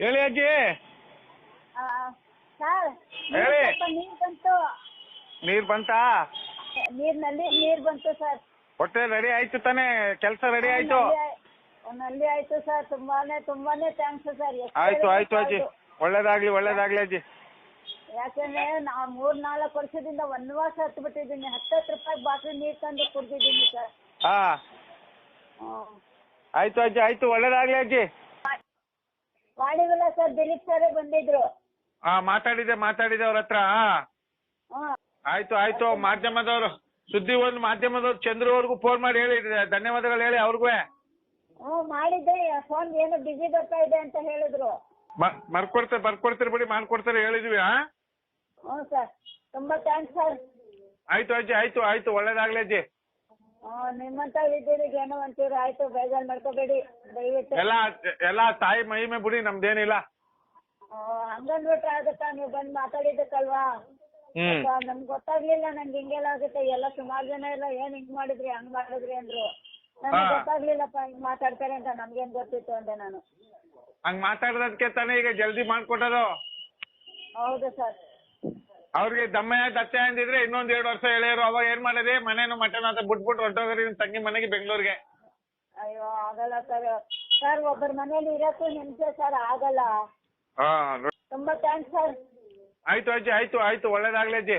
ಹೇಳಿ ಅಜ್ಜಿ. ಆ, ಸರ್ ಹೇಳಿ. ಸ್ವಲ್ಪ ನೀರು ಬಂತು. ನೀರ್ ಬಂತಾ? ನೀರ್ನಲ್ಲಿ ನೀರ್ ಬಂತು ಸರ್. ಹೊಟ್ಟೆ ರೆಡಿ ಆಯ್ತು ತಾನೇ? ಕೆಲಸ ರೆಡಿ ಆಯ್ತು? ನಲ್ಲಿ ಆಯ್- ಆಯ್ತು ಸರ್. ತುಂಬಾನೇ ತುಂಬಾನೇ ಥ್ಯಾಂಕ್ಸ್ ಸರ್. ಎಷ್ಟು ಆಯ್ತು ಆಯ್ತು ಅಜ್ಜಿ. ಒಳ್ಳೇದಾಗ್ಲಿ ಒಳ್ಳೇದಾಗ್ಲಿ ಅಜ್ಜಿ. ಯಾಕಂದ್ರೆ ನಾ ಮೂರ್ ನಾಲ್ಕು ವರ್ಷದಿಂದ ವನವಾಸ ಹತ್ತು ಬಿಟ್ಟಿದ್ದೀನಿ. ಹತ್ತತ್ತು ರೂಪಾಯಿ ಬಾಟ್ಲಿ ನೀರ್ ತಂದು ಕುಡ್ದಿದ್ದೀನಿ ಸರ್. ಹಾ. ಆಯ್ತು ಅಜ್ಜಿ ಆಯ್ತು. ಒಳ್ಳೇದಾಗ್ಲಿ ಅಜ್ಜಿ. ವಾಣಿವಿಲ ಸರ್ ದಿಲೀಪ್ ಸರ್ ಬಂದಿದ್ರು. ಹಾ ಮಾತಾಡಿದೆ ಮಾತಾಡಿದೆ ಅವ್ರ ಹತ್ರ. ಹ್ಮ್ ಆಯ್ತು ಆಯ್ತು ಮಾಧ್ಯಮದವರು. ಸುದ್ದಿ ಒಂದು ಮಾಧ್ಯಮದವ್ರು ಚಂದ್ರು ಅವ್ರಿಗೂ ಫೋನ್ ಮಾಡಿ ಹೇಳಿ ಧನ್ಯವಾದಗಳು ಹೇಳಿ ಅವ್ರಿಗೂ ಹ್ಞೂ ಮಾಡಿದ್ದೆ ಫೋನ್ ಏನು ಬಿಸಿ ಬರ್ತಾ ಇದೆ ಅಂತ ಹೇಳಿದ್ರು. ಬರ್ಕೊಡ್ತಾರೆ ಬರ್ಕೊಡ್ತಾರೆ ಬಿಡಿ ಮಾಡ್ಕೊಡ್ತಾರೆ ಹೇಳಿದ್ವಿ ಹಾ ಹ್ಞೂ ಸರ್ ತುಂಬಾ ಥ್ಯಾಂಕ್ಸ್ ಸರ್. ಆಯ್ತು ಅಜ್ಜಿ ಆಯ್ತು ಆಯ್ತು ಒಳ್ಳೇದಾಗ್ಲಿ ಅಜ್ಜಿ. ಹ್ಞೂ ನಿಮ್ಮಂತ ಇದ್ದೀರಿಗೆ ಏನೋ ಒಂಚೂರು ಆಯ್ತು ಬೇಜಾರ್ ಮಾಡ್ಕೋಬೇಡಿ ದಯವಿಟ್ಟು. ಎಲ್ಲ ಎಲ್ಲ ತಾಯಿ ಮಹಿಮೆ ಬಿಡಿ ನಮ್ದೇನಿಲ್ಲ. ಹ್ಞೂ ಹಂಗಂದ್ಬಿಟ್ರೆ ಆಗುತ್ತಾ? ನೀವು ಬಂದ್ ಮಾತಾಡಿದ್ದಕ್ಕಲ್ವಾ? ಹ್ಮ್. ನಮ್ಗೆ ಗೊತ್ತಾಗ್ಲಿಲ್ಲ ನಂಗೆ ಹಿಂಗೆಲ್ಲ ಆಗುತ್ತೆ. ಎಲ್ಲ ಸುಮಾರು ಜನ ಎಲ್ಲ ಏನ್ ಹಿಂಗ್ ಮಾಡಿದ್ರಿ ಹಂಗ್ ಮಾಡಿದ್ರಿ? ಅಂದ್ರು. ನನಗೆ ಹಾ. ಗೊತ್ತಾಗ್ಲಿಲ್ಲಪ್ಪ ಹಿಂಗ್ ಮಾತಾಡ್ತಾರೆ ಅಂತ ನಮ್ಗೇನ್ ಗೊತ್ತಿತ್ತು ಅಂದೆ ನಾನು. ಹಂಗ್ ಮಾತಾಡೋದಕ್ಕೆ ತಾನೇ ಈಗ ಜಲ್ದಿ ಮಾಡ್ಕೊಟ್ಟದು ಹೌದು ಸರ್. ಅವ್ರಿಗೆ ದಮ್ಮಯ್ಯ ದತ್ತೆ ಅಂದಿದ್ರೆ ಇನ್ನೊಂದ್ ಎರಡು ವರ್ಷ ಎಳೆಯರು. ಅವಾಗ ಏನ್ ಮಾಡಿದೆ? ಮನೇನು ಮಟನ್ ಅಂತ ಬಿಟ್ಬಿಟ್ಟು ಹೊರಟೋಗ್ರಿ ನಿಮ್ ತಂಗಿ ಮನೆಗೆ ಬೆಂಗಳೂರಿಗೆ. ಅಯ್ಯೋ ಆಗಲ್ಲ ಸರ್ ಸರ್ ಒಬ್ಬರ ಮನೇಲಿ ಇರಕ್ಕೂ ನಿಮ್ಗೆ ಸರ್ ಆಗಲ್ಲ. ಹಾ ತುಂಬಾ ಥ್ಯಾಂಕ್ಸ್ ಸರ್ ಆಯ್ತು ಅಜ್ಜಿ ಆಯ್ತು ಆಯ್ತು. ಒಳ್ಳೇದಾಗ್ಲಿ ಅಜ್ಜಿ.